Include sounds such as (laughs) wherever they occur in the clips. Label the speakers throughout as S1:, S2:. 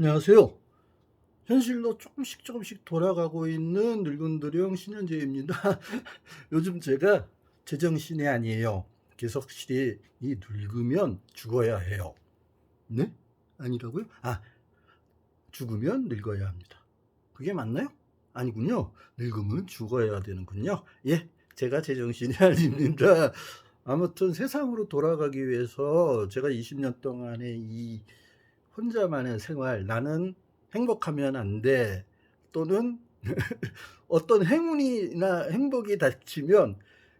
S1: 안녕하세요. 현실로 조금씩 조금씩 돌아가고 있는 늙은 도령 신현재입니다. (laughs) 요즘 제가 제정신이 아니에요. 계속 확실히 이 늙으면 죽어야 해요. 네? 아니라고요? 아, 죽으면 늙어야 합니다. 그게 맞나요? 아니군요. 늙으면 죽어야 되는군요. 예, 제가 제정신이 (laughs) 아닙니다. 아무튼 세상으로 돌아가기 위해서 제가 20년 동안의 이 혼자만의 생활, 나는 행복하면 안 돼. 또는 (laughs) 어떤 행운이나 행복이 닥치면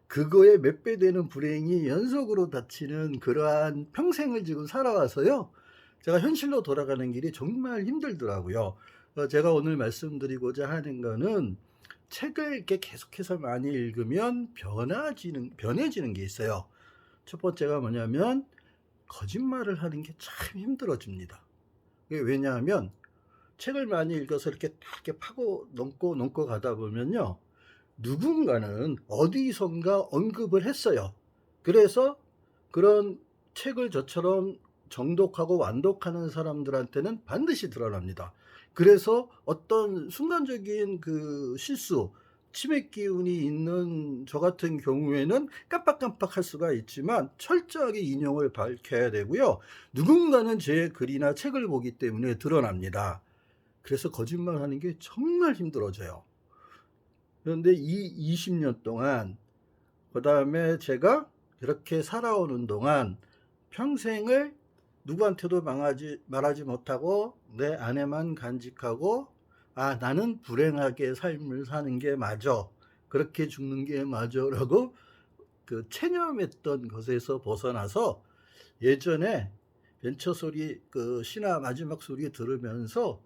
S1: 그거에 몇 배 되는 불행이 연속으로 닥치는 그러한 평생을 지금 살아와서요. 제가 현실로 돌아가는 길이 정말 힘들더라고요. 어, 제가 오늘 말씀드리고자 하는 거는 책을 이렇게 계속해서 많이 읽으면 변화지는, 변해지는 게 있어요. 첫 번째가 뭐냐면 거짓말을 하는 게 참 힘들어집니다. 이게 왜냐하면 책을 많이 읽어서 이렇게 딱 이렇게 파고 넘고 넘고 가다 보면요. 누군가는 어디선가 언급을 했어요. 그래서 그런 책을 저처럼 정독하고 완독하는 사람들한테는 반드시 드러납니다. 그래서 어떤 순간적인 그 실수, 치매 기운이 있는 저 같은 경우에는 깜빡깜빡 할 수가 있지만 철저하게 인용을 밝혀야 되고요. 누군가는 제 글이나 책을 보기 때문에 드러납니다. 그래서 거짓말 하는 게 정말 힘들어져요. 그런데 이 20년 동안, 그 다음에 제가 이렇게 살아오는 동안 평생을 누구한테도 망하지, 말하지 못하고 내 안에만 간직하고 아, 나는 불행하게 삶을 사는 게 맞아. 그렇게 죽는 게 맞아라고 그 체념했던 것에서 벗어나서 예전에 벤처 소리 그 신화 마지막 소리 들으면서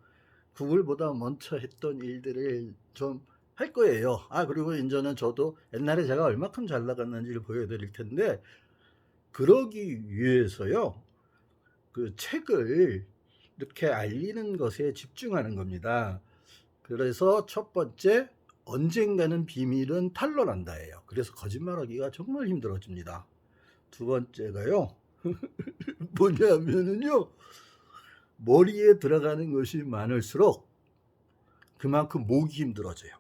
S1: 구글보다 먼저 했던 일들을 좀 할 거예요. 아, 그리고 이제는 저도 옛날에 제가 얼마큼 잘 나갔는지를 보여드릴 텐데, 그러기 위해서요, 그 책을 이렇게 알리는 것에 집중하는 겁니다. 그래서 첫 번째, 언젠가는 비밀은 탄로난다예요. 그래서 거짓말하기가 정말 힘들어집니다. 두 번째가요, (laughs) 뭐냐면은요, 머리에 들어가는 것이 많을수록 그만큼 목이 힘들어져요.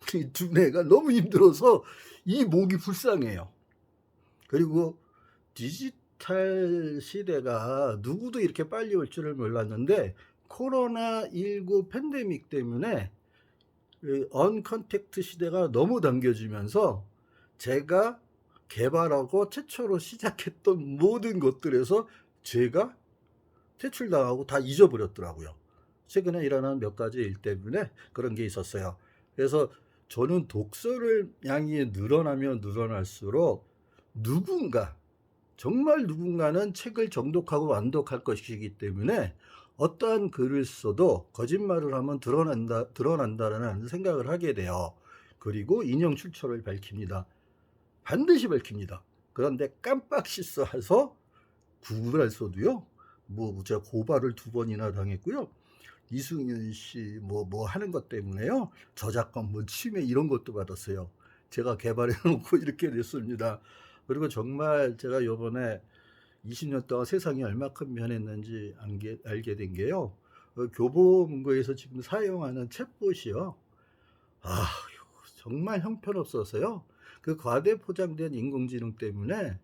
S1: (laughs) 이 두뇌가 너무 힘들어서 이 목이 불쌍해요. 그리고 디지털 시대가 누구도 이렇게 빨리 올 줄을 몰랐는데 코로나19 팬데믹 때문에 언컨택트 시대가 너무 당겨지면서 제가 개발하고 최초로 시작했던 모든 것들에서 제가 퇴출당하고 다 잊어버렸더라고요. 최근에 일어난 몇 가지 일 때문에 그런 게 있었어요. 그래서 저는 독서를 양이 늘어나면 늘어날수록 누군가, 정말 누군가는 책을 정독하고 완독할 것이기 때문에 어떠한 글을 써도 거짓말을 하면 드러난다, 드러난다라는 생각을 하게 돼요. 그리고 인용 출처를 밝힙니다. 반드시 밝힙니다. 그런데 깜빡 실수해서 구글에서도요, 뭐 제가 고발을 두 번이나 당했고요. 이승윤 씨뭐뭐 하는 것 때문에요. 저작권 뭐 침해 이런 것도 받았어요. 제가 개발해 놓고 (laughs) 이렇게 됐습니다. 그리고 정말 제가 요번에 20년 동안 세상이 얼마큼 변했는지 알게, 알게 된 게요. 어, 교보문고에서 지금 사용하는 챗봇이요. 아, 정말 형편없어서요. 그 과대 포장된 인공지능 때문에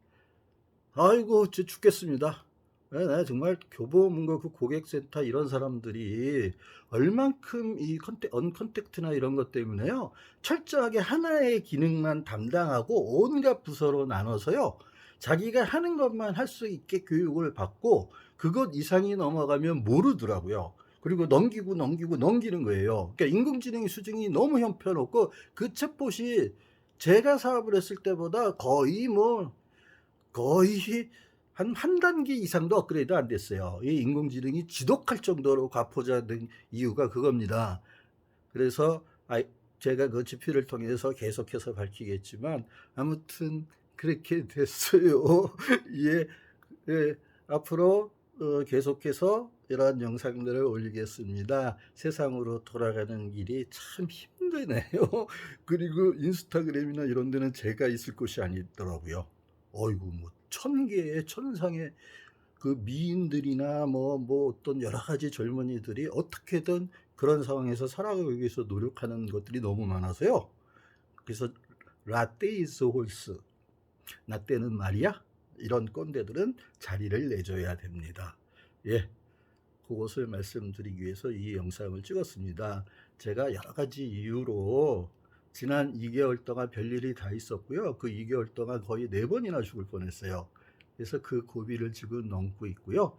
S1: 아이고, 저 죽겠습니다. 네, 네, 정말 교보문고 그 고객센터 이런 사람들이 얼만큼 이 컨택, 언컨택트나 이런 것 때문에요. 철저하게 하나의 기능만 담당하고 온갖 부서로 나눠서요. 자기가 하는 것만 할 수 있게 교육을 받고 그것 이상이 넘어가면 모르더라고요. 그리고 넘기고 넘기고 넘기는 거예요. 그러니까 인공지능의 수준이 너무 형편없고 그 챗봇이 제가 사업을 했을 때보다 거의 뭐 거의 한, 한 단계 이상도 업그레이드 안 됐어요. 이 인공지능이 지독할 정도로 과포자된 이유가 그겁니다. 그래서 아, 제가 그 지표를 통해서 계속해서 밝히겠지만 아무튼 그렇게 (laughs) 됐어요. (laughs) 예, 예, 앞으로 어, 계속해서 이러한 영상들을 올리겠습니다. 세상으로 돌아가는 길이 참 힘드네요. (laughs) 그리고 인스타그램이나 이런 데는 제가 있을 곳이 아니더라고요. 어이구, 뭐, 천 개의 천상의 그 미인들이나 뭐, 뭐 어떤 여러 가지 젊은이들이 어떻게든 그런 상황에서 살아가기 위해서 노력하는 것들이 너무 많아서요. 그래서 라떼 이즈 홀스, 라떼는 말이야? 이런 꼰대들은 자리를 내줘야 됩니다. 예. 그것을 말씀드리기 위해서 이 영상을 찍었습니다. 제가 여러 가지 이유로 지난 2개월 동안 별일이 다 있었고요. 그 2개월 동안 거의 4번이나 죽을 뻔했어요. 그래서 그 고비를 지금 넘고 있고요.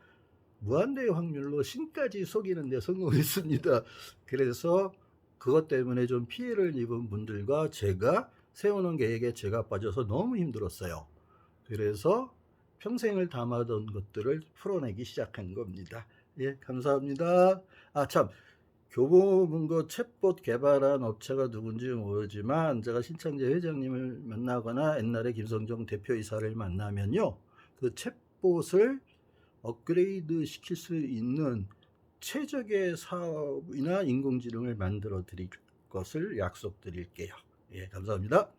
S1: 무한대의 확률로 신까지 속이는 데 성공했습니다. 그래서 그것 때문에 좀 피해를 입은 분들과 제가 세우는 계획에 제가 빠져서 너무 힘들었어요. 그래서 평생을 담아둔 것들을 풀어내기 시작한 겁니다. 예, 감사합니다. 아, 참. 교보문고 챗봇 개발한 업체가 누군지 모르지만 제가 신창재 회장님을 만나거나 옛날에 김성정 대표이사를 만나면요. 그 챗봇을 업그레이드 시킬 수 있는 최적의 사업이나 인공지능을 만들어 드릴 것을 약속드릴게요. 예, 감사합니다.